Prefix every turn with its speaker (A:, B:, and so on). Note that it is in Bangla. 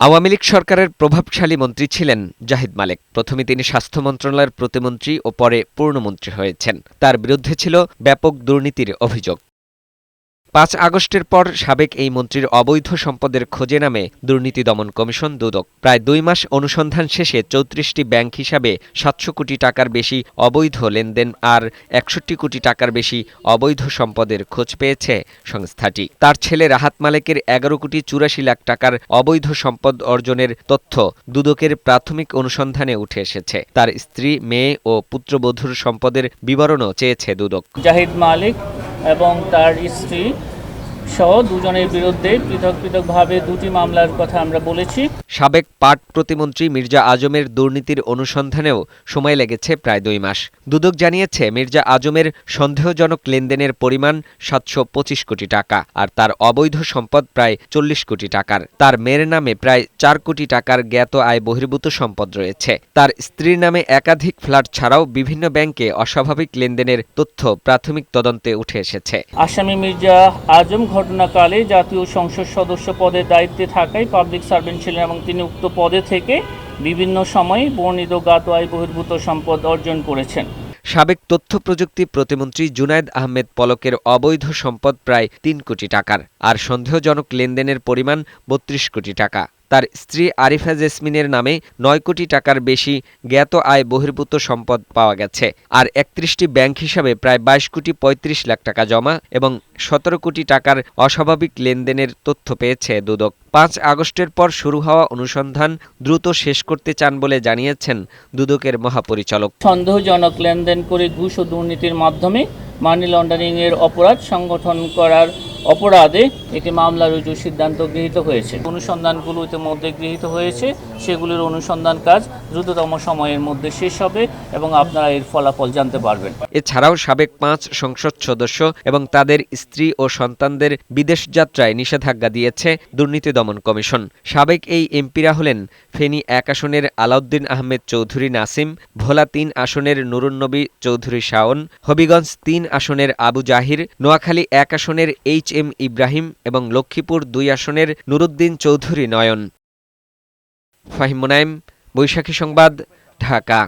A: আওয়ামী লীগ সরকারের প্রভাবশালী মন্ত্রী ছিলেন জাহিদ মালেক। প্রথমে তিনি স্বাস্থ্য মন্ত্রণালয়ের প্রতিমন্ত্রী ও পরে পূর্ণমন্ত্রী হয়েছেন। তার বিরুদ্ধে ছিল ব্যাপক দুর্নীতির অভিযোগ। পাঁচ আগস্টের পর সাবেক এই মন্ত্রীর অবৈধ সম্পদের খোঁজে নামে দুর্নীতি দমন কমিশন দুদক। প্রায় দুই মাস অনুসন্ধান শেষে চৌত্রিশটি ব্যাংক হিসাবে সাতশো কোটি টাকার বেশি অবৈধ লেনদেন আর একষট্টি কোটি টাকার বেশি অবৈধ সম্পদের খোঁজ পেয়েছে সংস্থাটি। তার ছেলে রাহাত মালেকের এগারো কোটি চুরাশি লাখ টাকার অবৈধ সম্পদ অর্জনের তথ্য দুদকের প্রাথমিক অনুসন্ধানে উঠে এসেছে। তার স্ত্রী, মেয়ে ও পুত্রবধূর সম্পদের বিবরণও চেয়েছে দুদক।
B: জাহিদ মালিক এবং তার স্ত্রী সহ দুজনের বিরুদ্ধে পৃথক পৃথকভাবে দুটি মামলার কথা আমরা বলেছি।
A: সাবেক পাট প্রতিমন্ত্রী মির্জা আজমের দুর্নীতির অনুসন্ধানেও সময় লেগেছে প্রায় দুই মাস। দুদক জানিয়েছে মির্জা আজমের সন্দেহজনক লেনদেনের পরিমাণ সাতশো পঁচিশ কোটি টাকা আর তার অবৈধ সম্পদ প্রায় চল্লিশ কোটি টাকার। তার মেয়ের নামে প্রায় চার কোটি টাকার জ্ঞাত আয় বহির্ভূত সম্পদ রয়েছে। তার স্ত্রীর নামে একাধিক ফ্ল্যাট ছাড়াও বিভিন্ন ব্যাংকে অস্বাভাবিক লেনদেনের তথ্য প্রাথমিক তদন্তে উঠে এসেছে।
B: আসামি মির্জা আজম ঘটনাকালে জাতীয় সংসদ সদস্য পদের দায়িত্বে থাকায় পাবলিক সার্ভেন্ট ছিলেন এবং তিনি উক্ত পদে থেকে বিভিন্ন সময়ে বর্ণিত গাতোয়ায় বহির্ভূত সম্পদ অর্জন করেছেন।
A: সাবেক তথ্য প্রযুক্তি প্রতিমন্ত্রী জুনায়দ আহমেদ পলকের অবৈধ সম্পদ প্রায় তিন কোটি টাকার, আর সন্দেহজনক লেনদেনের পরিমাণ বত্রিশ কোটি টাকা। তার স্ত্রী আরিফা জেসমিনের নামে নয় কোটি টাকার বেশি জ্ঞাত আয় বহির্ভূত সম্পদ পাওয়া গেছে। আর একত্রিশটি ব্যাংক হিসাবে প্রায় বাইশ কোটি পঁয়ত্রিশ লাখ টাকা জমা এবং সতেরো কোটি টাকার অস্বাভাবিক লেনদেনের তথ্য পেয়েছে দুদক। পাঁচ আগস্টের পর শুরু হওয়া অনুসন্ধান দ্রুত শেষ করতে চান বলে জানিয়েছেন দুদকের মহাপরিচালক।
B: সন্দেহজনক লেনদেন করে ঘুষ ও দুর্নীতির মাধ্যমে মানি লন্ডারিংয়ের অপরাধ সংগঠন করার অপরাধে একটি মামলা রুজুর সিদ্ধান্ত গৃহীত হয়েছে। অনুসন্ধানগুলো ইতিমধ্যে গৃহীত হয়েছে। সেগুলির অনুসন্ধান কাজ দ্রুততম সময়ের মধ্যে শেষ হবে এবং আপনারা এর ফলাফল জানতে পারবেন।
A: এছাড়াও সাবেক পাঁচ সংসদ সদস্য এবং তাদের স্ত্রী ও সন্তানদের বিদেশ যাত্রায় নিষেধাজ্ঞা দিয়েছে দুর্নীতি দমন কমিশন। সাবেক এই এমপিরা হলেন ফেনী এক আসনের আলাউদ্দিন আহমেদ চৌধুরী নাসিম, ভোলা তিন আসনের নুরুন্নবী চৌধুরী শাওন, হবিগঞ্জ তিন আসনের আবু জাহির, নোয়াখালী এক আসনের এইচ এম ইব্রাহিম এবং লক্ষ্মীপুর দুই আসনের নুরুদ্দিন চৌধুরী নয়ন। ফাহিম বৈশাখী সংবাদ ঢাকা।